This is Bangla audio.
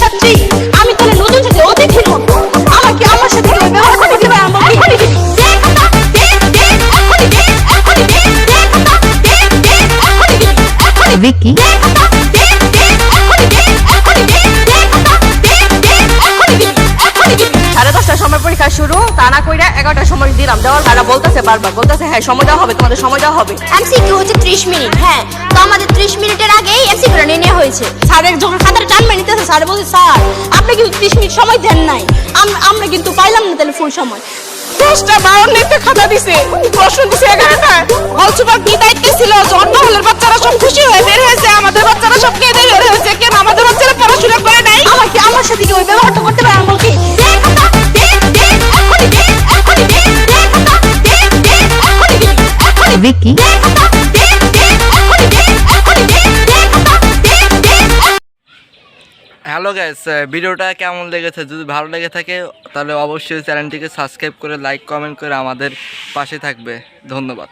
ছাত্রী আমি তাহলে নতুন অতিথির মতো আমাকে আমার সাথে ব্যবহার দিবে আমাকে সাড়ে দশটার সময় পরীক্ষা শুরু তা না কইরা এগারোটার সময় দিলাম দেওয়ার তারা বলতেছে বারবার বলতেছে হ্যাঁ সময় দেওয়া হবে তোমাদের সময় দেওয়া হবে এমসিকিউ হচ্ছে 30 মিনিট হ্যাঁ তো আমাদের 30 মিনিটের আগেই এমসিকিউটা নিয়ে নেওয়া হয়েছে স্যারের যখন খাতার স্যার বলছে স্যার আপনি কিন্তু 30 মিনিট সময় দেন নাই। আমরা কিন্তু পাইলাম না তাহলে ফুল সময়। দশটা বারো নিতে খাতা দিছে। প্রশ্ন দিছে এগারোটা। কি দায়িত্ব ছিল? জন্ম হলের বাচ্চারা সব খুশি হয়ে বের হয়েছে। আমাদের বাচ্চারা সব কেঁদে বের হয়েছে। কেন আমাদের বাচ্চারা পড়াশোনা করে নাই? আমাকে আমার সাথে কি ওই ব্যবহারটা করতে পারে আমি বলছি দে হ্যালো গ্যাস ভিডিওটা কেমন লেগেছে? যদি ভালো লেগে থাকে, তাহলে অবশ্যই চ্যানেলটিকে সাবস্ক্রাইব করে লাইক কমেন্ট করে আমাদের পাশে থাকবে। ধন্যবাদ।